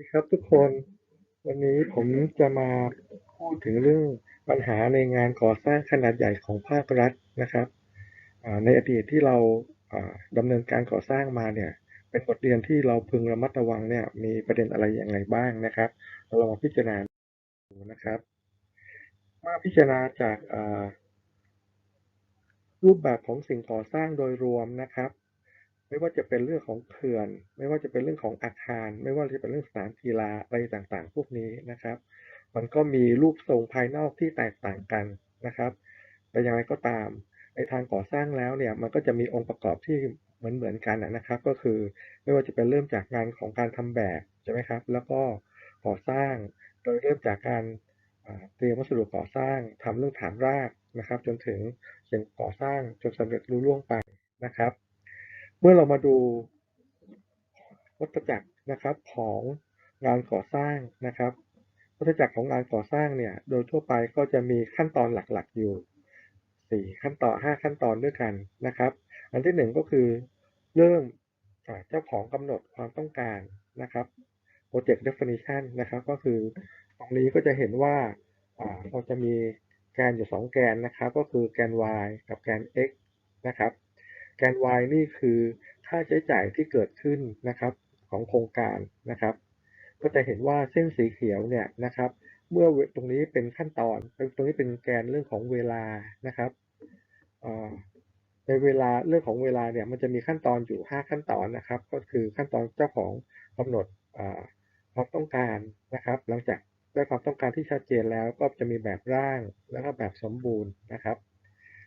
ดีครับทุกคนวันนี้ผมจะมาพูดถึงเรื่องปัญหาในงานก่อสร้างขนาดใหญ่ของภาครัฐนะครับในอดีตที่เราอ่าดำเนินการก่อสร้างมาเนี่ยเป็นบทเรียนที่เราพึงระมัดระวังเนี่ยมีประเด็นอะไรอย่างไรบ้างนะครับเราลองมาพิจารณาดูนะครับเมื่อพิจารณาจากรูปแบบของสิ่งก่อสร้างโดยรวมนะครับ ไม่ว่าจะเป็นเรื่องของเขื่อน ไม่ว่าจะเป็นเรื่องของอาคาร ไม่ว่าจะเป็นเรื่องสนามกีฬาอะไรต่างๆ พวกนี้นะครับ มันก็มีรูปทรงภายนอกที่แตกต่างกันนะครับ แต่อย่างไรก็ตามในทางก่อสร้างแล้วเนี่ยมันก็จะมีองค์ประกอบที่เหมือนเหมือนกันนะครับ ก็คือไม่ว่าจะเป็นเริ่มจากงานของการทำแบบใช่ไหมครับ แล้วก็ก่อสร้างโดยเริ่มจากการเตรียมวัสดุก่อสร้างทำเรื่องฐานรากนะครับ จนถึงเสิ่งก่อสร้างจนสำเร็จรุ่ล่วงไปนะครับ เมื่อเรามาดูวัฏจักรนะครับของงานก่อสร้างนะครับ วัฏจักรของงานก่อสร้างเนี่ย โดยทั่วไปก็จะมีขั้นตอนหลักๆอยู่ 4 ขั้นตอน 5 ขั้นตอนด้วยกันนะครับ อันที่ 1 ก็คือเริ่มเจ้าของกำหนดความต้องการนะครับ project definition นะครับ ก็คือตรงนี้ก็จะเห็นว่าเราจะมีแกนอยู่ 2 แกนนะครับ ก็คือแกน y กับแกน x นะครับ แกน y นี่คือค่าใช้จ่ายที่เกิดขึ้นนะครับของโครงการนะครับ ก็จะเห็นว่าเส้นสีเขียวเนี่ยนะครับ เมื่อตรงนี้เป็นขั้นตอน ตรงนี้เป็นแกนเรื่องของเวลานะครับในเวลาเรื่องของเวลาเนี่ยมันจะมีขั้นตอนอยู่ 5 ขั้นตอนนะครับ ก็คือขั้นตอนเจ้าของกำหนดความต้องการนะครับ หลังจากได้ความต้องการที่ชัดเจนแล้วก็จะมีแบบร่างแล้วก็แบบสมบูรณ์นะครับ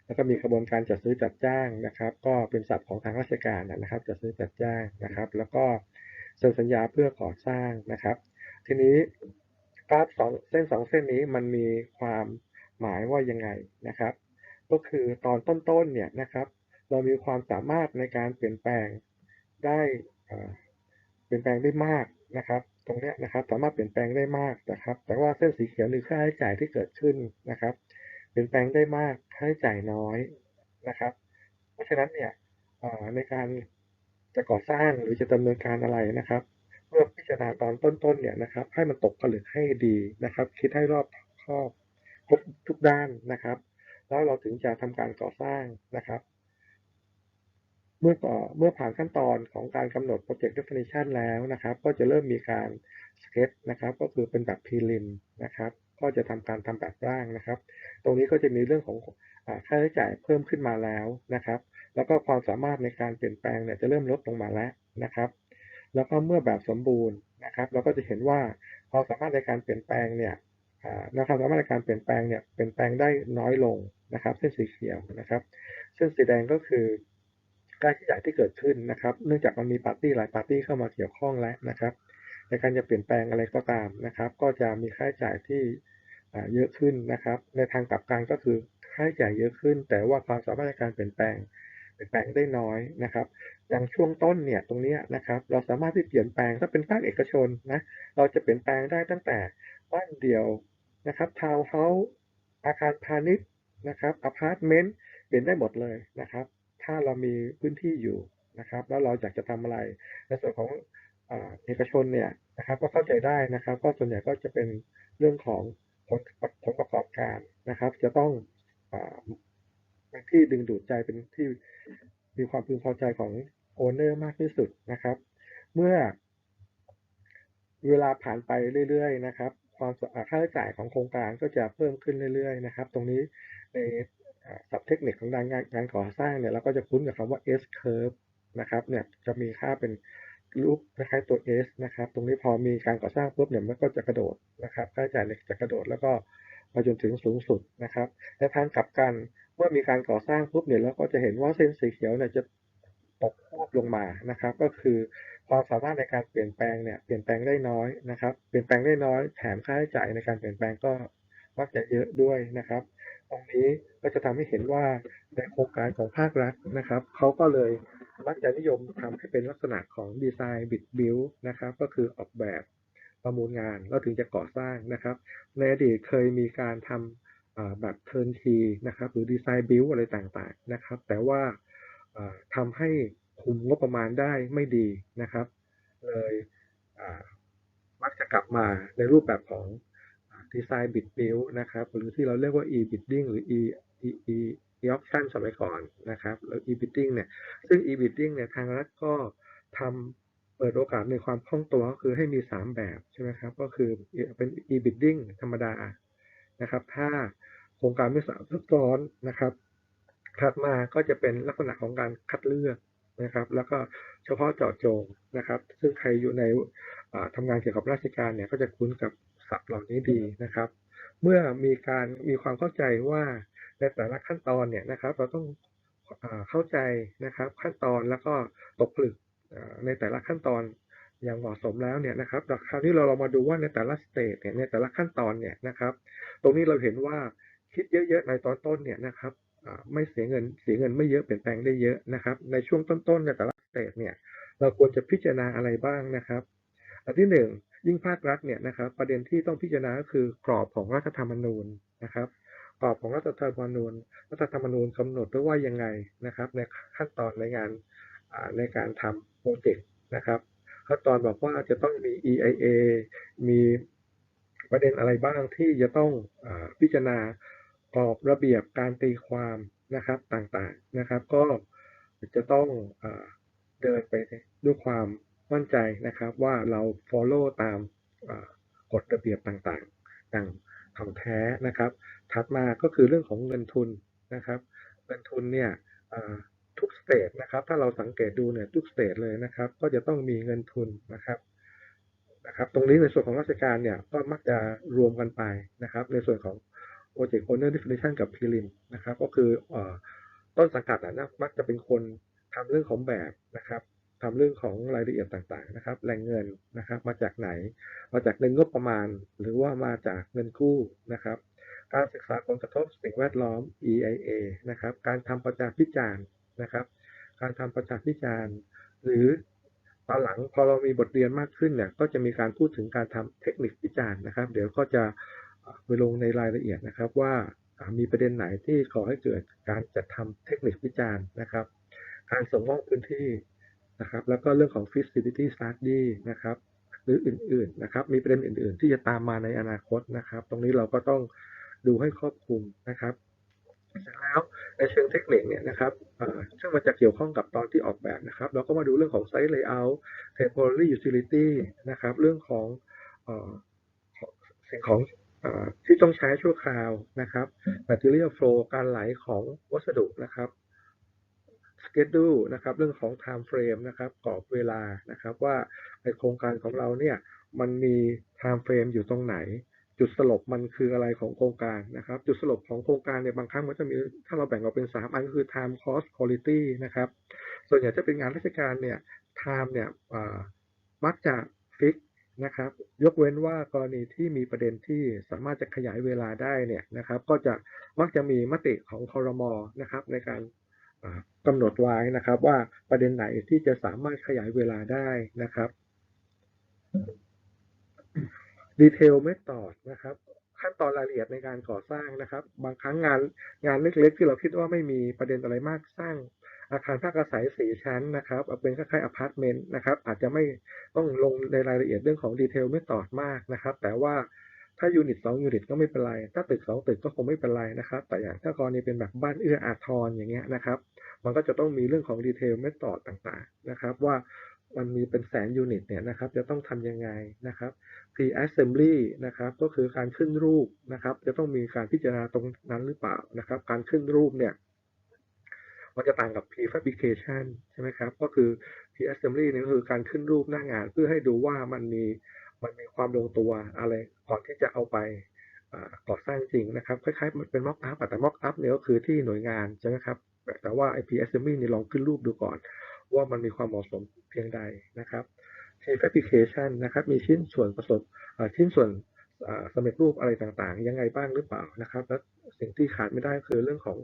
แล้วก็มีกระบวนการจัดซื้อจัดจ้างนะครับ ก็เป็นศัพท์ของทางราชการนะครับ จัดซื้อจัดจ้างนะครับ แล้วก็เซ็นสัญญาเพื่อก่อสร้างนะครับ ทีนี้กราฟสองเส้นสองเส้นนี้มันมีความหมายว่ายังไงนะครับ ก็คือตอนต้นๆเนี่ยนะครับ เรามีความสามารถในการเปลี่ยนแปลงได้เปลี่ยนแปลงได้มากนะครับ ตรงนี้นะครับสามารถเปลี่ยนแปลงได้มากนะครับ แต่ว่าเส้นสีเขียวคือค่าใช้จ่ายที่เกิดขึ้นนะครับ เปลี่ยนแปลงได้มากค่าใช้จ่ายน้อยนะครับ เพราะฉะนั้นเนี่ยในการจะก่อสร้างหรือจะดำเนินการอะไรนะครับ เมื่อพิจารณาตอนต้นๆเนี่ยนะครับ ให้มันตกผลึกให้ดีนะครับ คิดให้รอบครอบครบทุกด้านนะครับ แล้วเราถึงจะทำการก่อสร้างนะครับ เมื่อก่อเมื่อผ่านขั้นตอนของการกำหนด project definition แล้วนะครับ ก็จะเริ่มมีการ sketch นะครับ ก็คือเป็นแบบ prelim นะครับ ก็จะทำการทำแบบร่างนะครับ ตรงนี้ก็จะมีเรื่องของค่าใช้จ่ายเพิ่มขึ้นมาแล้วนะครับ แล้วก็ความสามารถในการเปลี่ยนแปลงเนี่ยจะเริ่มลดลงมาแล้วนะครับ แล้วก็เมื่อแบบสมบูรณ์นะครับ เราก็จะเห็นว่าความสามารถในการเปลี่ยนแปลงเนี่ยนะครับสามารถในการเปลี่ยนแปลงเนี่ยเปลี่ยนแปลงได้น้อยลงนะครับ เส้นสีเขียวนะครับเส้นสีแดงก็คือค่าใช้จ่ายที่เกิดขึ้นนะครับ เนื่องจากมันมีปาร์ตี้หลายปาร์ตี้เข้ามาเกี่ยวข้องแล้วนะครับ ในการจะเปลี่ยนแปลงอะไรก็ตามนะครับ ก็จะมีค่าใช้จ่ายที่เยอะขึ้นนะครับ ในทางกลับกันก็คือค่าใช้จ่ายเยอะขึ้น แต่ว่าความสามารถในการเปลี่ยนแปลงเปลี่ยนแปลงได้น้อยนะครับ อย่างช่วงต้นเนี่ยตรงนี้นะครับ เราสามารถที่เปลี่ยนแปลงถ้าเป็นภาคเอกชนนะเราจะเปลี่ยนแปลงได้ตั้งแต่บ้านเดี่ยวนะครับทาวน์เฮาส์อาคารพาณิชย์นะครับอพาร์ตเมนต์เปลี่ยนได้หมดเลยนะครับ ถ้าเรามีพื้นที่อยู่นะครับ แล้วเราอยากจะทำอะไรในส่วนของ เอกชนเนี่ยนะครับ ก็เข้าใจได้นะครับ ก็ส่วนใหญ่ก็จะเป็นเรื่องของผลผลประกอบการนะครับ จะต้องเป็นที่ดึงดูดใจเป็นที่มีความพึงพอใจของโอนเนอร์มากที่สุดนะครับ เมื่อเวลาผ่านไปเรื่อยๆ นะครับ ความค่าใช้จ่ายของโครงการก็จะเพิ่มขึ้นเรื่อยๆ นะครับ ตรงนี้ในศัพท์เทคนิคของงานงานก่อสร้างเนี่ยเราก็จะคุ้นกับคำว่า S curve นะครับเนี่ยจะมีค่าเป็น รูปคล้ายๆตัว S นะครับ ตรงนี้พอมีการก่อสร้างปุ๊บเนี่ยมันก็จะกระโดดนะครับค่าใช้จ่ายจะกระโดดแล้วก็ไปจนถึงสูงสุดนะครับในทางกลับกันเมื่อมีการก่อสร้างปุ๊บเนี่ยเราก็จะเห็นว่าเส้นสีเขียวเนี่ยจะตกควบลงมานะครับ ก็คือความสามารถในการเปลี่ยนแปลงเนี่ยเปลี่ยนแปลงได้น้อยนะครับ เปลี่ยนแปลงได้น้อยแถมค่าใช้จ่ายในการเปลี่ยนแปลงก็มักจะเยอะด้วยนะครับ ตรงนี้ก็จะทำให้เห็นว่าในโครงการของภาครัฐนะครับเขาก็เลย มักจะนิยมทำให้เป็นลักษณะของดีไซน์บิดบิลนะครับ ก็คือออกแบบประมูลงานแล้วถึงจะก่อสร้างนะครับ ในอดีตเคยมีการทำแบบเทิร์นทีนะครับ หรือดีไซน์บิลอะไรต่างๆนะครับ แต่ว่าทำให้คุมงบประมาณได้ไม่ดีนะครับ เลยมักจะกลับมาในรูปแบบของดีไซน์บิดบิลนะครับ หรือที่เราเรียกว่า e bidding หรือ e e e e auction สมัยก่อนนะครับแล้ว e bidding เนี่ยซึ่ง e bidding เนี่ยทางรัฐก็ทำเปิดโอกาสในความคล่องตัวก็คือให้มี 3 แบบใช่ไหมครับก็คือเป็น e bidding ธรรมดานะครับถ้าโครงการไม่สามซับซ้อนนะครับถัดมาก็จะเป็นลักษณะของการคัดเลือกนะครับ แล้วก็เฉพาะเจาะจงนะครับ ซึ่งใครอยู่ในทำงานเกี่ยวกับราชการเนี่ยก็จะคุ้นกับศัพท์เหล่านี้ดีนะครับ เมื่อมีการมีความเข้าใจว่าในแต่ละขั้นตอนเนี่ยนะครับเราต้องเข้าใจนะครับขั้นตอนแล้วก็ตกผลึกในแต่ละขั้นตอนอย่างเหมาะสมแล้วเนี่ยนะครับคราวนี้เราเรามาดูว่าในแต่ละสเตจเนี่ยในแต่ละขั้นตอนเนี่ยนะครับตรงนี้เราเห็นว่าคิดเยอะๆในตอนต้นเนี่ยนะครับไม่เสียเงินเสียเงินไม่เยอะเปลี่ยนแปลงได้เยอะนะครับ ในช่วงต้นๆในแต่ละสเตจเนี่ยเราควรจะพิจารณาอะไรบ้างนะครับ อันที่หนึ่ง ยิ่งภาครัฐเนี่ยนะครับ ประเด็นที่ต้องพิจารณาก็คือกรอบของรัฐธรรมนูญนะครับกรอบของรัฐธรรมนูญ รัฐธรรมนูญกำหนดไว้ว่ายังไงนะครับ ในขั้นตอนในงานในการทำโปรเจกต์นะครับขั้นตอนบอกว่าจะต้องมี EIA มีประเด็นอะไรบ้างที่จะต้องอพิจารณากรอบระเบียบการตีความนะครับต่างๆนะครับ ก็จะต้องอเดินไปด้วยความ มั่นใจนะครับว่าเรา follow ตามกฎระเบียบต่างๆต่างของแท้นะครับ ถัดมาก็คือเรื่องของเงินทุนนะครับ เงินทุนเนี่ยทุกสเตจนะครับถ้าเราสังเกตดูเนี่ยทุกสเตจเลยนะครับ ก็จะต้องมีเงินทุนนะครับนะครับ ตรงนี้ในส่วนของราชการเนี่ยก็มักจะรวมกันไปนะครับ ในส่วนของ Project Owner Definition กับ Prelim นะครับ ก็คือต้นสังกัดนะมักจะเป็นคนทำเรื่องของแบบนะครับ ทำเรื่องของรายละเอียดต่างๆนะครับแหล่งเงินนะครับ มาจากไหน มาจากเงินงบประมาณ หรือว่ามาจากเงินกู้นะครับ การศึกษาผลกระทบสิ่งแวดล้อม EIA นะครับ การทำประชาพิจารณ์นะครับ การทำประชาพิจารณ์ หรือตอนหลังพอเรามีบทเรียนมากขึ้นเนี่ยก็จะมีการพูดถึงการทำเทคนิคพิจารณ์นะครับ เดี๋ยวก็จะไปลงในรายละเอียดนะครับว่ามีประเด็นไหนที่ขอให้เกิดการจัดทำเทคนิคพิจารณ์นะครับ การส่งมอบพื้นที่ นะครับแล้วก็เรื่องของ feasibility study นะครับหรืออื่นๆนะครับมีประเด็นอื่น ๆ ที่จะตามมาในอนาคตนะครับ ตรงนี้เราก็ต้องดูให้ครอบคลุมนะครับเสร็จแล้วในเชิงเทคนิคเนี่ยนะครับซึ่งมันจะเกี่ยวข้องกับตอนที่ออกแบบนะครับ เราก็มาดูเรื่องของ site layout temporary utility นะครับเรื่องของสิ่งของที่ต้องใช้ชั่วคราวนะครับ material flow การไหลของวัสดุนะครับ schedule นะครับเรื่องของ time frame นะครับกรอบเวลานะครับว่าในโครงการของเราเนี่ยมันมี time frame อยู่ตรงไหน จุดสลบมันคืออะไรของโครงการนะครับ จุดสลบของโครงการเนี่ยบางครั้งมันจะมีถ้าเราแบ่งออกเป็น 3 อันก็คือ time cost quality นะครับ ส่วนใหญ่จะเป็นงานราชการเนี่ย time เนี่ยมักจะฟิกนะครับยกเว้นว่ากรณีที่มีประเด็นที่สามารถจะขยายเวลาได้เนี่ยนะครับก็จะมักจะมีมติของคอรมอนะครับในการ กำหนดไว้นะครับ ว่าประเด็นไหนที่จะสามารถขยายเวลาได้นะครับดีเทลเมธอดนะครับ ขั้นตอนรายละเอียดในการก่อสร้างนะครับ บางครั้งงานงานเล็กๆที่เราคิดว่าไม่มีประเด็นอะไรมากสร้างอาคารพักอาศัยสี่ชั้นนะครับเป็นคล้ายๆอพาร์ตเมนต์นะครับ อาจจะไม่ต้องลงในรายละเอียดเรื่องของดีเทลเมธอดมากนะครับ แต่ว่า ถ้ายูนิตสองยูนิตก็ไม่เป็นไร ถ้าตึกสองตึกก็คงไม่เป็นไรนะครับ แต่อย่างถ้ากรณีเป็นแบบบ้านเอื้ออาทรอย่างเงี้ยนะครับ มันก็จะต้องมีเรื่องของดีเทลเมธอดต่างๆนะครับ ว่ามันมีเป็นแสนยูนิตเนี่ยนะครับ จะต้องทำยังไงนะครับ pre assembly นะครับ ก็คือการขึ้นรูปนะครับ จะต้องมีการพิจารณาตรงนั้นหรือเปล่านะครับ การขึ้นรูปเนี่ยมันจะต่างกับ prefabrication ใช่ไหมครับ ก็คือ pre assembly นี่ก็คือการขึ้นรูปหน้างานเพื่อให้ดูว่ามันมีมันมีความลงตัวอะไร ก่อนที่จะเอาไปก่อสร้างจริงนะครับ คล้ายๆมันเป็นม็อกอัพแต่ม็อกอัพเนี่ยก็คือที่หน่วยงานใช่ไหมครับ แต่ว่า IP Assembly นี่ลองขึ้นรูปดูก่อน ว่ามันมีความเหมาะสมเพียงใดนะครับ t a p Application นะครับ มีชิ้นส่วนผสมชิ้นส่วนสำเร็จรูปอะไรต่างๆ ยังไงบ้างหรือเปล่านะครับ และสิ่งที่ขาดไม่ได้คือเรื่องของ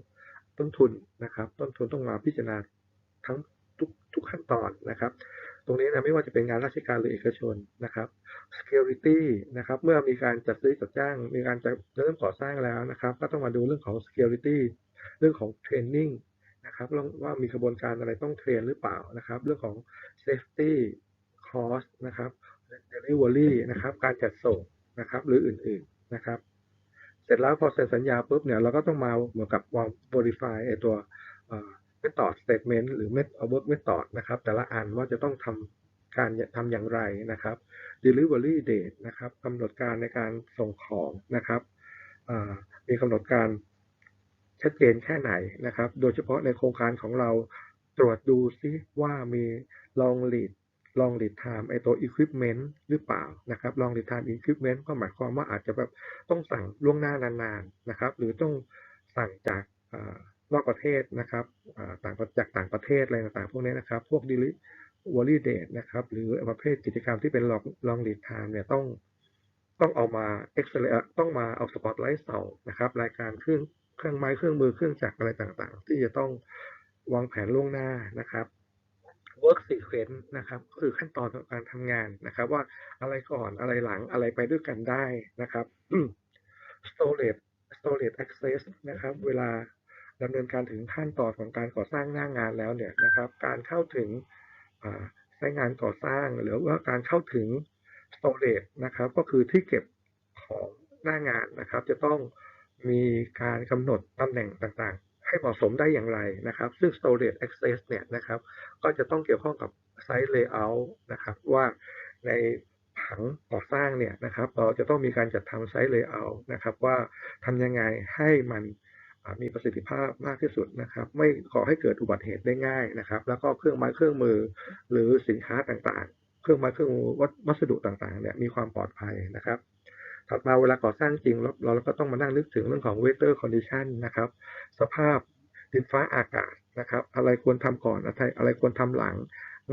ต้นทุนนะครับ ต้นทุนต้องมาพิจารณาทั้งทุกทุกขั้นตอนนะครับ ตรงนี้นะไม่ว่าจะเป็นงานราชการหรือเอกชนนะครับ security นะครับเมื่อมีการจัดซื้อจัดจ้าง มีการจะเริ่มก่อสร้างแล้วนะครับ ก็ต้องมาดูเรื่องของ security เรื่องของ training นะครับว่ามีกระบวนการอะไรต้องเทรนหรือเปล่านะครับ เรื่องของ safety cost นะครับ delivery นะครับ การจัดส่งนะครับ หรืออื่นๆนะครับ เสร็จแล้วพอเซ็นสัญญาปุ๊บเนี่ยเราก็ต้องมาเหมือนกับวาง verify ไอตัว method statement หรือ method work method นะครับ แต่ละอันว่าจะต้องทำการทำอย่างไรนะครับ delivery date นะครับกำหนดการในการส่งของนะครับมีกำหนดการชัดเจนแค่ไหนนะครับ โดยเฉพาะในโครงการของเราตรวจดูซิว่ามี long lead long lead time ไอตัว equipment หรือเปล่านะครับ long lead time equipment ก็หมายความว่าอาจจะแบบต้องสั่งล่วงหน้านานๆนะครับ หรือต้องสั่งจาก นอกประเทศนะครับต่างจากต่างประเทศอะไรต่างๆพวกนี้นะครับ พวก delivery date นะครับ หรือประเภทกิจกรรมที่เป็น long long lead time เนี่ยต้องต้องเอามา Excel ต้องมาเอา spotlight ส่องนะครับ รายการเครื่องเครื่องไม้เครื่องมือเครื่องจักรอะไรต่างๆ ที่จะต้องวางแผนล่วงหน้านะครับ work sequence นะครับก็คือขั้นตอนของการทำงานนะครับ ว่าอะไรก่อนอะไรหลังอะไรไปด้วยกันได้นะครับ storage storage access นะครับ เวลา ดำเนินการถึงขั้นตอนของการก่อสร้างหน้างานแล้วเนี่ยนะครับการเข้าถึงใช้งานก่อสร้างหรือว่าการเข้าถึง storage นะครับก็คือที่เก็บของหน้างานนะครับ จะต้องมีการกำหนดตำแหน่งต่างๆ ให้เหมาะสมได้อย่างไรนะครับ ซึ่ง storage access เนี่ยนะครับก็จะต้องเกี่ยวข้องกับ site layout นะครับว่าในผังก่อสร้างเนี่ยนะครับเราจะต้องมีการจัดทำ site layout นะครับว่าทำยังไงให้มัน มีประสิทธิภาพมากที่สุดนะครับ ไม่ขอให้เกิดอุบัติเหตุได้ง่ายนะครับ แล้วก็เครื่องไม้เครื่องมือ หรือสินค้าต่างๆ เครื่องไม้เครื่องมือวัสดุต่างๆเนี่ยมีความปลอดภัยนะครับถัดมาเวลาก่อสร้างจริงเราเราก็ต้องมานั่งนึกถึงเรื่องของ weather condition นะครับ สภาพดินฟ้าอากาศนะครับ อะไรควรทำก่อนอะไรอะไรควรทำหลัง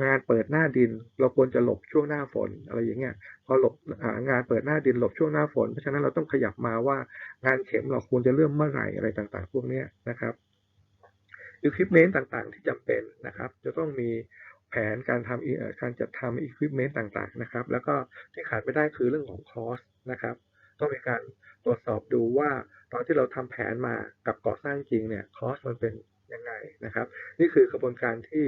งานเปิดหน้าดิน เราควรจะหลบช่วงหน้าฝนอะไรอย่างเงี้ยพอหลบงานเปิดหน้าดินหลบช่วงหน้าฝน เพราะฉะนั้นเราต้องขยับมาว่างานเข็มเราควรจะเริ่มเมื่อไหร่อะไรต่างๆ พวกนี้นะครับอุปกรณ์ต่างๆ ที่จำเป็นนะครับ จะต้องมีแผนการทำการจัดทำอุปกรณ์ต่างๆนะครับ แล้วก็ที่ขาดไม่ได้คือเรื่องของคอสนะครับต้องมีการตรวจสอบดูว่าตอนที่เราทำแผนมากับก่อสร้างจริงเนี่ยคอสมันเป็นยังไงนะครับ นี่คือกระบวนการที่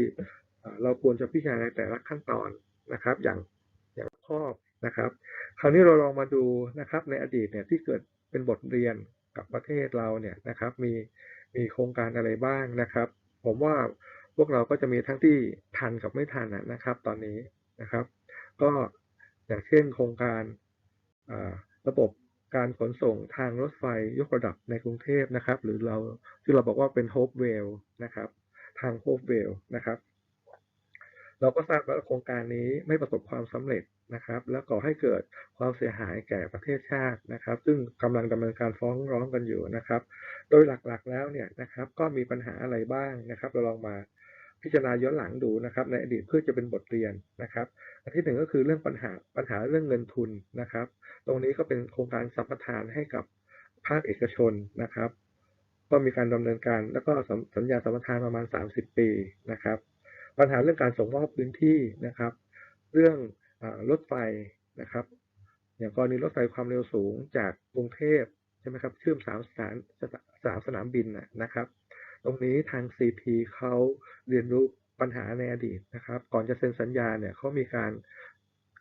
เราควรจะพิจารณาในแต่ละขั้นตอนนะครับ อย่างอย่างครอบนะครับ คราวนี้เราลองมาดูนะครับ ในอดีตเนี่ยที่เกิดเป็นบทเรียนกับประเทศเราเนี่ยนะครับ มีมีโครงการอะไรบ้างนะครับ ผมว่าพวกเราก็จะมีทั้งที่ทันกับไม่ทันนะครับ ตอนนี้นะครับ ก็อย่างเช่นโครงการระบบการขนส่งทางรถไฟยกระดับในกรุงเทพนะครับ หรือเราที่เราบอกว่าเป็น Hope Rail นะครับ ทาง Hope Rail นะครับ เราก็ทราบว่าโครงการนี้ไม่ประสบความสำเร็จนะครับ และก่อให้เกิดความเสียหายแก่ประเทศชาตินะครับ ซึ่งกำลังดำเนินการฟ้องร้องกันอยู่นะครับ โดยหลักๆแล้วเนี่ยนะครับก็มีปัญหาอะไรบ้างนะครับ เราลองมาพิจารณาย้อนหลังดูนะครับ ในอดีตเพื่อจะเป็นบทเรียนนะครับอันที่หนึ่งก็คือเรื่องปัญหาปัญหาเรื่องเงินทุนนะครับ ตรงนี้ก็เป็นโครงการสัมปทานให้กับภาคเอกชนนะครับ ก็มีการดำเนินการแล้วก็สัญญาสัมปทานประมาณ 30 ปีนะครับ ปัญหาเรื่องการส่งมอบพื้นที่นะครับ เรื่องรถไฟนะครับ อย่างกรณีรถไฟความเร็วสูงจากกรุงเทพใช่ไหมครับเชื่อมสามสถานสามสนามบินนะครับ ตรงนี้ทาง CP เขาเรียนรู้ปัญหาในอดีตนะครับ ก่อนจะเซ็นสัญญาเนี่ยเขามีการ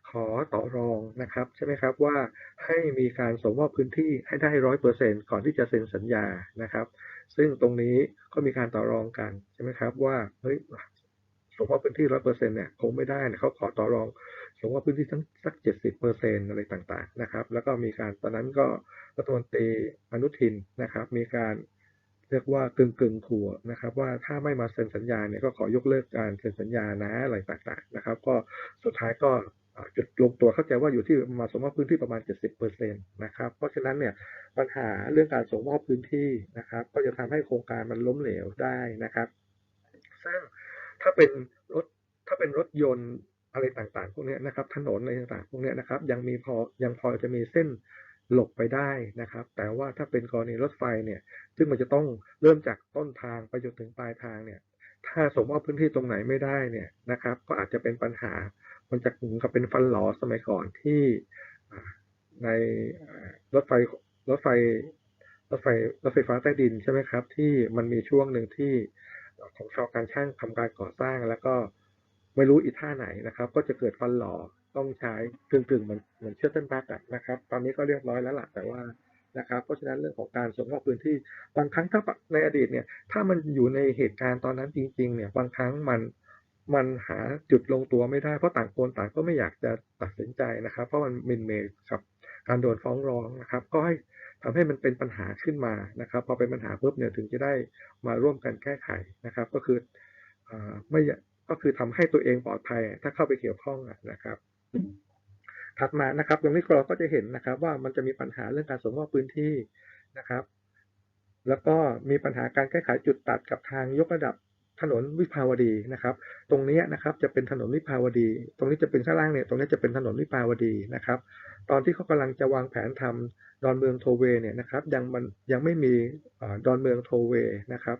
ขอต่อรองนะครับใช่ไหมครับว่าให้มีการส่งมอบพื้นที่ให้ได้ร้อยเปอร์เซ็นก่อนที่จะเซ็นสัญญานะครับ ซึ่งตรงนี้ก็มีการต่อรองกันใช่ไหมครับว่าเฮ้ย ส่งมอบพื้นที่ร้อยเปอร์เซ็นเนี่ยคงไม่ได้เนี่ยเขาขอต่อรองส่งมอบพื้นที่ทั้งสักเจ็ดสิบเปอร์เซ็นอะไรต่างๆนะครับแล้วก็มีการตอนนั้นก็รัฐมนตรีอนุทินนะครับ มีการเรียกว่ากึ่งกึ่งขัวนะครับ ว่าถ้าไม่มาเซ็นสัญญาเนี่ยก็ขอยกเลิกการเซ็นสัญญานะอะไรต่างๆนะครับ ก็สุดท้ายก็จุดลงตัวเข้าใจว่าอยู่ที่มาส่งมอบพื้นที่ประมาณ 70%นะครับ เพราะฉะนั้นเนี่ยปัญหาเรื่องการส่งมอบพื้นที่นะครับ ก็จะทำให้โครงการมันล้มเหลวได้นะครับ ซึ่ง ถ้าเป็นรถถ้าเป็นรถยนต์อะไรต่างๆ พวกนี้นะครับ ถนนอะไรต่างๆ พวกนี้นะครับ ยังมีพอยังพอจะมีเส้นหลบไปได้นะครับ แต่ว่าถ้าเป็นกรณีรถไฟเนี่ย ซึ่งมันจะต้องเริ่มจากต้นทางไปจนถึงปลายทางเนี่ย ถ้าส่งมอบพื้นที่ตรงไหนไม่ได้เนี่ยนะครับ ก็อาจจะเป็นปัญหา มันจะเหมือนกับเป็นฟันหลอสมัยก่อนที่ในรถไฟรถไฟรถไฟรถไฟฟ้าใต้ดินใช่ไหมครับ ที่มันมีช่วงหนึ่งที่ ของชาวการช่างทำการก่อสร้างแล้วก็ไม่รู้อีท่าไหนนะครับ ก็จะเกิดฟันหลอต้องใช้กึ่งๆเหมือนเหมือนเชื่อเต้นบักอะนะครับ ตอนนี้ก็เรียบร้อยแล้วล่ะแต่ว่านะครับ เพราะฉะนั้นเรื่องของการส่งมอบพื้นที่บางครั้งถ้าในอดีตเนี่ยถ้ามันอยู่ในเหตุการณ์ตอนนั้นจริง ๆ เนี่ยบางครั้งมันมันหาจุดลงตัวไม่ได้เพราะต่างคนต่างก็ไม่อยากจะตัดสินใจนะครับ เพราะมันมินเมย์กับการโดนฟ้องร้องนะครับ ก็ให้ ทำให้มันเป็นปัญหาขึ้นมานะครับ พอเป็นปัญหาปุ๊บเนี่ยถึงจะได้มาร่วมกันแก้ไขนะครับ ก็คืออไม่ก็คือทำให้ตัวเองปลอดภัย ถ้าเข้าไปเกี่ยวข้องนะครับ ถัดมานะครับ ตรงนี้เราก็จะเห็นนะครับ ว่ามันจะมีปัญหาเรื่องการส่งมอบพื้นที่นะครับ แล้วก็มีปัญหาการแก้ไขจุดตัดกับทางยกระดับ ถนนวิภาวดีนะครับ ตรงนี้นะครับจะเป็นถนนวิภาวดี ตรงนี้จะเป็นข้างล่างเนี่ยตรงนี้จะเป็นถนนวิภาวดีนะครับ ตอนที่เขากำลังจะวางแผนทำดอนเมืองโทเวเนี่ยนะครับยังมันยังไม่มีดอนเมืองโทเวนะครับ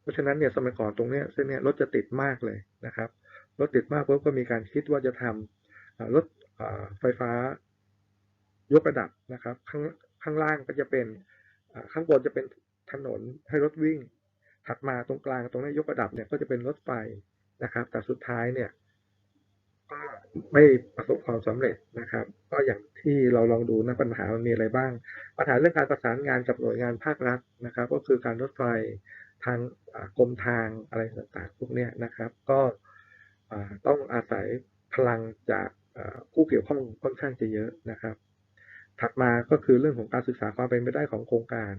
เพราะฉะนั้นเนี่ยสมัยก่อนตรงนี้เส้นเนี้รถจะติดมากเลยนะครับรถติดมากปุ๊บก็มีการคิดว่าจะทำรถไฟฟ้ายกระดับนะครับ ข้างข้างล่างก็จะเป็นข้างบนจะเป็นถนนให้รถวิ่ง ถัดมาตรงกลางตรงนี้ยกระดับเนี่ยก็จะเป็นรถไฟนะครับ แต่สุดท้ายเนี่ยก็ไม่ประสบความสำเร็จนะครับ ก็อย่างที่เราลองดูนะปัญหามันมีอะไรบ้าง ปัญหาเรื่องการประสานงานกับหน่วยงานภาครัฐนะครับ ก็คือการรถไฟทางกรมทางอะไรต่างๆพวกนี้นะครับ ก็ต้องอาศัยพลังจากผู้เกี่ยวข้องค่อนข้างจะเยอะนะครับ ถัดมาก็คือเรื่องของการศึกษาความเป็นไปได้ของโครงการ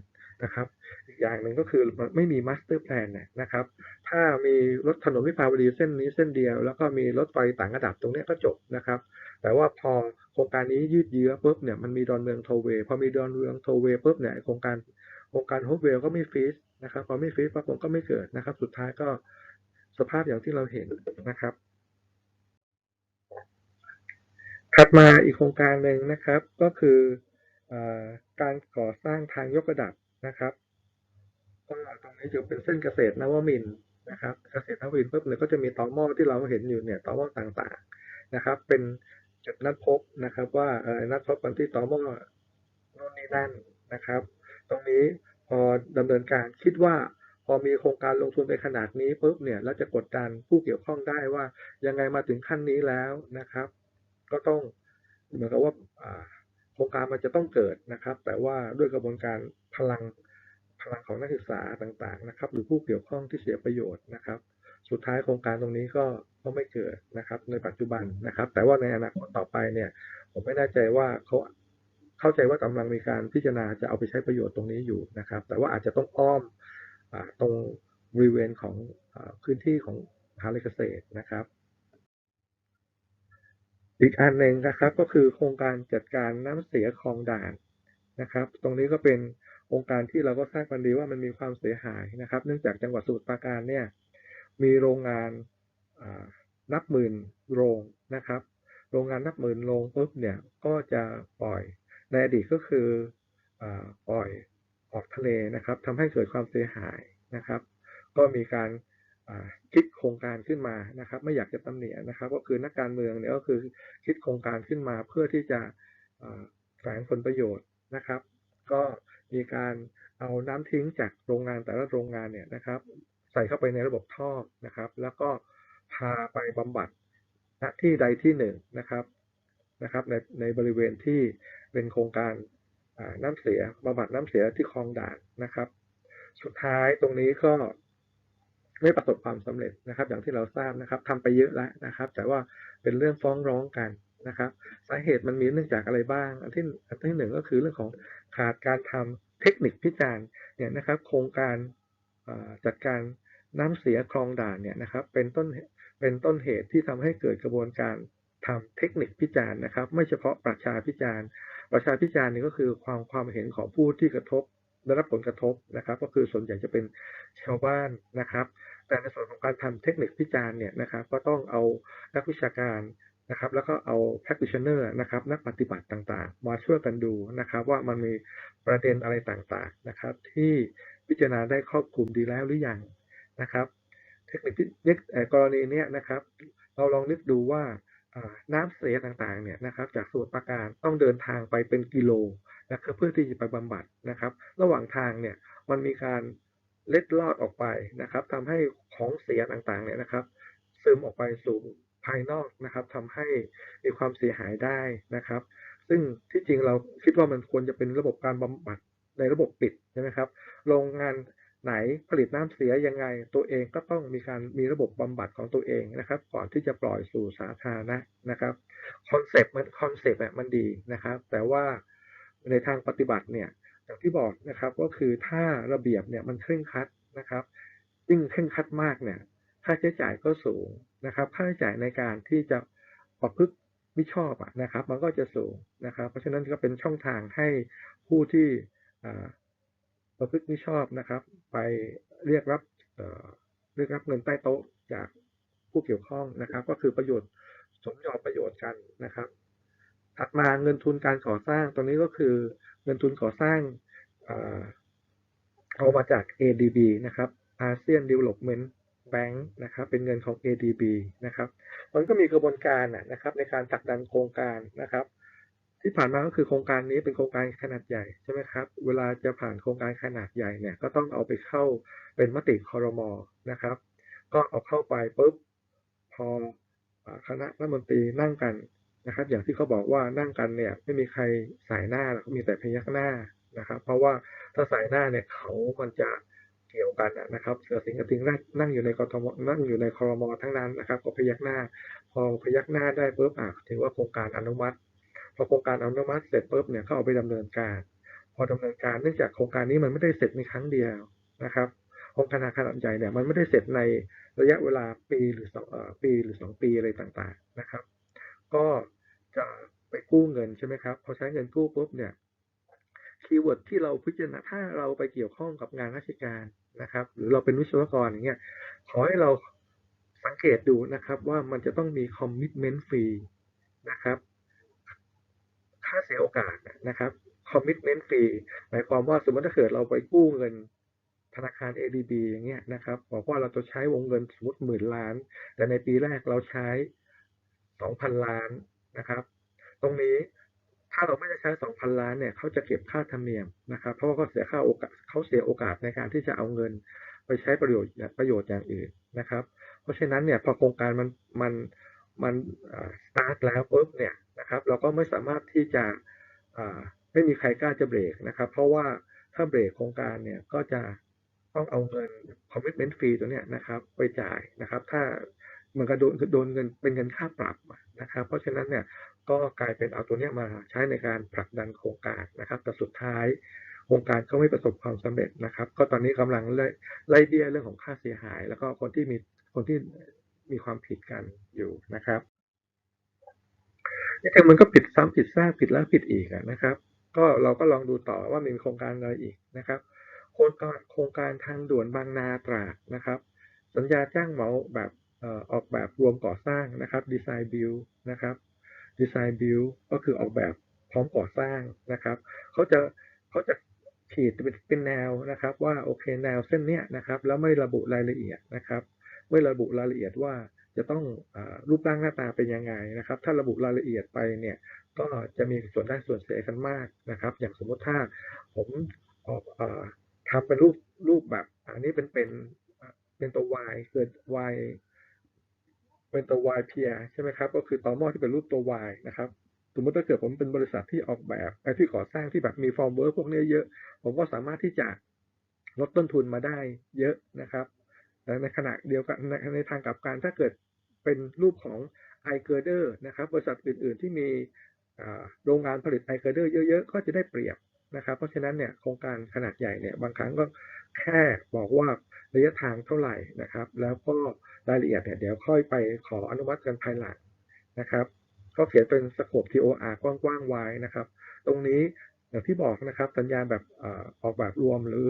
นะครับอีกอย่างหนึ่งก็คือไม่มีมาสเตอร์แพลนนะครับ ถ้ามีรถถนนวิภาวดีเส้นนี้เส้นเดียว แล้วก็มีรถไฟต่างระดับตรงนี้ก็จบนะครับ แต่ว่าพอโครงการนี้ยืดเยื้อปุ๊บเนี่ยมันมีดอนเมืองโทเวพอมีดอนเมืองโทเวปุ๊บเนี่ยโครงการโครงการโฮปเวลก็ไม่ฟีสนะครับพอไม่ฟีสปั๊บผมก็ไม่เกิดนะครับ สุดท้ายก็สภาพอย่างที่เราเห็นนะครับ ถัดมาอีกโครงการหนึ่งนะครับก็คือการก่อสร้างทางยกระดับ นะครับก็ตรงนี้จะเป็นเส้นเกษตรนวมินนะครับเกษตรนวมินปุ๊บเนี่ยก็จะมีตอหม้อที่เราเห็นอยู่เนี่ยตอหม้อต่างๆนะครับ เป็นจุดนัดพบนะครับว่าเออนัดพบกันที่ตอหม้อโน่นนี่นั่นนะครับ ตรงนี้พอดำเนินการคิดว่าพอมีโครงการลงทุนไปขนาดนี้ปุ๊บเนี่ยแล้วจะกดดันผู้เกี่ยวข้องได้ว่ายังไงมาถึงขั้นนี้แล้วนะครับ ก็ต้องเหมือนกับว่า โครงการมันจะต้องเกิดนะครับ แต่ว่าด้วยกระบวนการพลังพลังของนักศึกษาต่างๆนะครับ หรือผู้เกี่ยวข้องที่เสียประโยชน์นะครับ สุดท้ายโครงการตรงนี้ก็ก็ไม่เกิดนะครับ ในปัจจุบันนะครับ แต่ว่าในอนาคตต่อไปเนี่ย ผมไม่แน่ใจว่าเขาเข้าใจว่ากำลังมีการพิจารณาจะเอาไปใช้ประโยชน์ตรงนี้อยู่นะครับ แต่ว่าอาจจะต้องอ้อมอตรงบริเวณของอพื้นที่ของมหาวิทยาลัยเกษตรนะครับ อีกอันหนึ่งนะครับก็คือโครงการจัดการน้ำเสียคลองด่านนะครับ ตรงนี้ก็เป็นองค์การที่เราก็ทราบกันดีว่ามันมีความเสียหายนะครับ เนื่องจากจังหวัดสมุทรปราการเนี่ยมีโรงงานนับหมื่นโรงนะครับ โรงงานนับหมื่นโรงปุ๊บเนี่ยก็จะปล่อยในอดีตก็คืออปล่อยออกทะเลนะครับทำให้เกิดความเสียหายนะครับ ก็มีการ คิดโครงการขึ้นมานะครับ ไม่อยากจะตำหนินะครับ ก็คือนักการเมืองเนี่ยก็คือคิดโครงการขึ้นมาเพื่อที่จะแฝงผลประโยชน์นะครับ ก็มีการเอาน้ำทิ้งจากโรงงานแต่ละโรงงานเนี่ยนะครับ ใส่เข้าไปในระบบท่อนะครับ แล้วก็พาไปบำบัดณที่ใดที่หนึ่งนะครับนะครับ ในในบริเวณที่เป็นโครงการน้ำเสียบำบัดน้ำเสียที่คลองด่านนะครับ สุดท้ายตรงนี้ก็ ไม่ประสบความสำเร็จนะครับ อย่างที่เราทราบนะครับทำไปเยอะแล้วนะครับ แต่ว่าเป็นเรื่องฟ้องร้องกันนะครับ สาเหตุมันมีเนื่องจากอะไรบ้าง อันที่อันที่หนึ่งก็คือเรื่องของขาดการทำเทคนิคพิจารณ์เนี่ยนะครับ โครงการจัดการน้ำเสียคลองด่านเนี่ยนะครับ เป็นต้นเป็นต้นเหตุที่ทำให้เกิดกระบวนการทำเทคนิคพิจารณ์นะครับ ไม่เฉพาะประชาพิจารณ์ ประชาพิจารณ์นี่ก็คือความความเห็นของผู้ที่กระทบ ได้รับผลกระทบนะครับ ก็คือส่วนใหญ่จะเป็นชาวบ้านนะครับ แต่ในส่วนของการทำเทคนิคพิจารณ์เนี่ยนะครับ ก็ต้องเอานักวิชาการนะครับ แล้วก็เอา practitioner นะครับ นักปฏิบัติต่างๆ มาช่วยกันดูนะครับ ว่ามันมีประเด็นอะไรต่างๆนะครับ ที่พิจารณาได้ครอบคลุมดีแล้วหรือยังนะครับ เทคนิคกรณีนี้นะครับ เราลองนึกดูว่า น้ำเสียต่างๆเนี่ยนะครับจากส่วนประการต้องเดินทางไปเป็นกิโลนะครับเพื่อที่จะไปบำบัดนะครับ ระหว่างทางเนี่ยมันมีการเล็ดลอดออกไปนะครับทำให้ของเสียต่างๆเนี่ยนะครับ ซึมออกไปสู่ภายนอกนะครับทำให้มีความเสียหายได้นะครับ ซึ่งที่จริงเราคิดว่ามันควรจะเป็นระบบการบำบัดในระบบปิดใช่ไหมครับ โรงงาน ไหนผลิตน้ำเสียยังไง ตัวเองก็ต้องมีการมีระบบบำบัดของตัวเองนะครับ ก่อนที่จะปล่อยสู่สาธารณะนะครับคอนเซปต์มันคอนเซปต์เนี่ยมันดีนะครับ แต่ว่าในทางปฏิบัติเนี่ยอย่างที่บอกนะครับก็คือถ้าระเบียบเนี่ยมันเคร่งครัดนะครับยิ่งเคร่งครัดมากเนี่ยค่าใช้จ่ายก็สูงนะครับค่าใช้จ่ายในการที่จะประพฤติมิชอบอะนะครับ มันก็จะสูงนะครับ เพราะฉะนั้นก็เป็นช่องทางให้ผู้ที่อ่า ประพฤติมิชอบนะครับ ไปเรียกรับเเรียกรับเงินใต้โต๊ะจากผู้เกี่ยวข้องนะครับ ก็คือประโยชน์สมยอมประโยชน์กันนะครับ ถัดมาเงินทุนการก่อสร้างตรงนี้ก็คือเงินทุนก่อสร้างอ่าเอามาจาก ADB นะครับ ASEAN Development Bank นะครับ เป็นเงินของ ADB นะครับ มันก็มีกระบวนการนะนะครับในการผลักดันโครงการนะครับ ที่ผ่านมาก็คือโครงการนี้เป็นโครงการขนาดใหญ่ใช่ไหมครับ เวลาจะผ่านโครงการขนาดใหญ่เนี่ยก็ต้องเอาไปเข้าเป็นมติคอรมอนะครับ ก็เอาเข้าไปปุ๊บพอคณะรัฐมนตรีนั่งกันนะครับ อย่างที่เขาบอกว่านั่งกันเนี่ยไม่มีใครสายหน้าหรอกมีแต่พยักหน้านะครับ เพราะว่าถ้าสายหน้าเนี่ยเขามันจะเกี่ยวกันนะครับเสือสิงห์กับทิงนั่งนั่งอยู่ในกทมนั่งอยู่ในคอรมอทั้งนั้นนะครับ ก็พยักหน้า พอพยักหน้าได้ปุ๊บอะถือว่าโครงการอนุมัติ พอโครงการอนุมัติเสร็จปุ๊บเนี่ยเขาเอาไปดำเนินการ พอดำเนินการเนื่องจากโครงการนี้มันไม่ได้เสร็จในครั้งเดียวนะครับโครงการขนาดใหญ่เนี่ยมันไม่ได้เสร็จในระยะเวลาปีหรือสองปีหรือสองปีอะไรต่างๆนะครับ ก็จะไปกู้เงินใช่ไหมครับพอใช้เงินกู้ปุ๊บเนี่ยคีย์เวิร์ดที่เราพิจารณาถ้าเราไปเกี่ยวข้องกับงานราชการนะครับ หรือเราเป็นวิศวกรอย่างเงี้ยขอให้เราสังเกตดูนะครับว่ามันจะต้องมีคอมมิชเมนต์ฟรีนะครับาเสียโอกาสนะครับ commitment fee หมายความว่าสมมติถ้าเกิดเราไปกู้เงินธนาคาร ADB อย่างเงี้ยนะครับบอกว่าเราจะใช้วงเงินสมมติหมื่นล้าน แต่ในปีแรกเราใช้สองพันล้านนะครับ ตรงนี้ถ้าเราไม่ได้ใช้สองพันล้านเนี่ยเขาจะเก็บค่าธรรมเนียมนะครับ เพราะว่าเขาเสียค่าโอกาสเขาเสียโอกาสในการที่จะเอาเงินไปใช้ประโยชน์ประโยชน์อย่างอื่นนะครับ เพราะฉะนั้นเนี่ยพอโครงการมันมันมันสตาร์ทแล้วปุ๊บเนี่ย นะครับ เราก็ไม่สามารถที่จะไม่มีใครกล้าจะเบรกนะครับ เพราะว่าถ้าเบรกโครงการเนี่ยก็จะต้องเอาเงิน commitment fee ตัวเนี้ยนะครับไปจ่ายนะครับ ถ้าเหมันก็โดนโดนเงินเป็นเงินค่าปรับนะครับ เพราะฉะนั้นเนี่ยก็กลายเป็นเอาตัวเนี้ยมาใช้ในการผลักดันโครงการนะครับ แต่สุดท้ายโครงการก็ไม่ประสบความสำเร็จนะครับ ก็ตอนนี้กำลังไล่ไล่เบี้ยเรื่องของค่าเสียหาย แล้วก็คนที่มีคนที่มีความผิดกันอยู่นะครับ นี่แต่มันก็ผิดซ้ำผิดซากผิดแล้วผิดอีกนะครับ ก็เราก็ลองดูต่อว่ามีโครงการอะไรอีกนะครับ โครงการโครงการทางด่วนบางนาตราดนะครับ สัญญาจ้างเหมาแบบออกแบบรวมก่อสร้างนะครับดีไซน์บิลนะครับดีไซน์บิลก็คือออกแบบพร้อมก่อสร้างนะครับเขาจะเขาจะขีดเป็นเป็นแนวนะครับ ว่าโอเคแนวเส้นเนี้ยนะครับ แล้วไม่ระบุรายละเอียดนะครับ ไม่ระบุรายละเอียดว่า จะต้องอรูปร่างหน้าตาเป็นยังไงนะครับ ถ้าระบุรายละเอียดไปเนี่ยก็จะมีส่วนได้ส่วนเสียกันมากนะครับ อย่างสมมติถ้าผมออกทำเป็นรูปรูปแบบอันนี้เป็นเป็นเป็นตัว y เกิด y เป็นตัว y เพียใช่ไหมครับ ก็คือต่อหม้อที่เป็นรูปตัว y นะครับสมมติถ้าเกิดผมเป็นบริษัทที่ออกแบบไอ้ที่ก่อสร้างที่แบบมีฟอร์มเวิร์กพวกนี้เยอะ ผมก็สามารถที่จะลดต้นทุนมาได้เยอะนะครับ แต่ในขณะเดียวกันในในทางกลับกันถ้าเกิดเป็นรูปของ i g i r d e r นะครับบริษัทอื่น ๆ ที่มีโรงงานผลิต i g i r d e r เยอะ ๆ ก็จะได้เปรียบนะครับเพราะฉะนั้นเนี่ยโครงการขนาดใหญ่เนี่ยบางครั้งก็แค่บอกว่าระยะทางเท่าไหร่นะครับ แล้วก็รายละเอียดเนี่ยเดี๋ยวค่อยไปขออนุมัติกันภายหลังนะครับก็เขียนเป็นสโคป TOR กว้างๆไว้นะครับ ตรงนี้อย่างที่บอกนะครับสัญญาแบบออกแบบรวมหรือ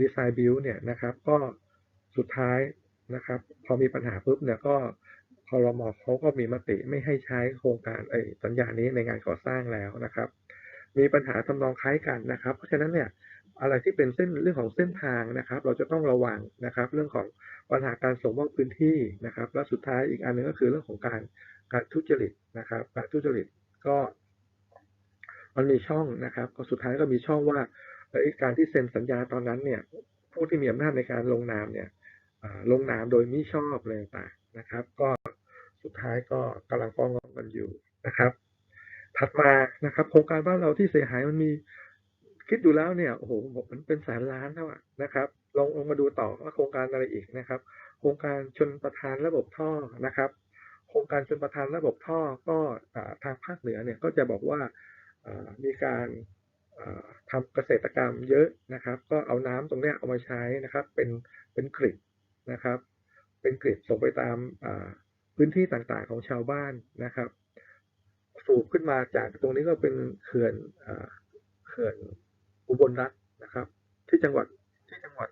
ดีไซน์บิลเนี่ยนะครับก็ สุดท้ายนะครับ พอมีปัญหาปุ๊บเนี่ยก็คอรมอเขาก็มีมติไม่ให้ใช้โครงการไอ้สัญญานี้ในงานก่อสร้างแล้วนะครับ มีปัญหาทำนองคล้ายกันนะครับ เพราะฉะนั้นเนี่ยอะไรที่เป็นเส้นเรื่องของเส้นทางนะครับ เราจะต้องระวังนะครับ เรื่องของปัญหาการส่งมอบพื้นที่นะครับ และสุดท้ายอีกอันหนึงก็คือเรื่องของการการทุจริตนะครับการทุจริตก็มันมีช่องนะครับ ก็สุดท้ายก็มีช่องว่าการที่เซ็นสัญญาตอนนั้นเนี่ย ผู้ที่มีอำนาจในการลงนามเนี่ย ลงนามโดยมิชอบอะไรต่างๆนะครับ ก็สุดท้ายก็กำลังฟ้องร้องกันอยู่นะครับ ถัดมานะครับ โครงการบ้านเราที่เสียหายมันมีคิดดูแล้วเนี่ยโอ้โหมันเป็นแสนล้านแล้วอะนะครับลองลองมาดูต่อว่าโครงการอะไรอีกนะครับ โครงการชนประทานระบบท่อนะครับ โครงการชนประทานระบบท่อก็ทางภาคเหนือเนี่ยก็จะบอกว่ามีการอ่าทำเกษตรกรรมเยอะนะครับ ก็เอาน้ำตรงเนี้ยเอามาใช้นะครับ เป็นเป็นกริด นะครับ เป็นกริดส่งไปตามาพื้นที่ต่างๆของชาวบ้านนะครับ สูบขึ้นมาจากตรงนี้ก็เป็นเขื่อนอเขื่อนอุบลรัฐนะครับ ที่จังหวัดที่จังหวัด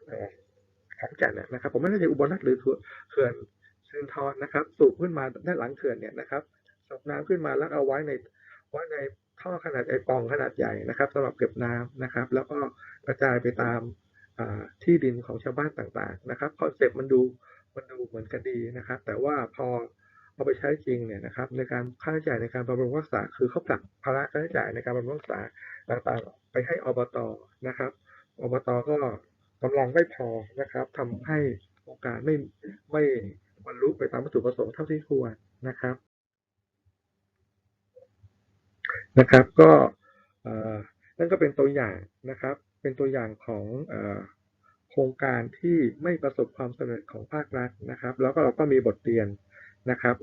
ขอนแก่นเนี่ยนะครับ ผมไม่แน่ใจอุบลรัฐหรือเขื่อนสิรินธรนะครับ สูบขึ้นมาด้านหลังเขื่อนเนี่ยนะครับสูบน้ำขึ้นมาแล้วเอาไว้ในไว้ในท่อขนาดไอปล่องขนาดใหญ่นะครับสำหรับเก็บน้ำนะครับ แล้วก็กระจายไปตาม ที่ดินของชาวบ้านต่างๆนะครับคอนเซปต์มันดูมันดูเหมือนกันดีนะครับ แต่ว่าพอเอาไปใช้จริงเนี่ยนะครับในการค่าใช้จ่ายในการบำรุงรักษาคือเขาผลักภาระค่าใช้จ่ายในการบำรุงรักษาต่างๆ ไปให้อบตนะครับอบตก็กำลังไม่พอนะครับทำให้โครงการไม่ไม่บรรลุไปตามวัตถุประสงค์เท่าที่ควรนะครับนะครับ ก็นั่นก็เป็นตัวอย่างนะครับ เป็นตัวอย่างของอโครงการที่ไม่ประสบความสำเร็จของภาครัฐนะครับ แล้วก็เราก็มีบทเรียนนะครับ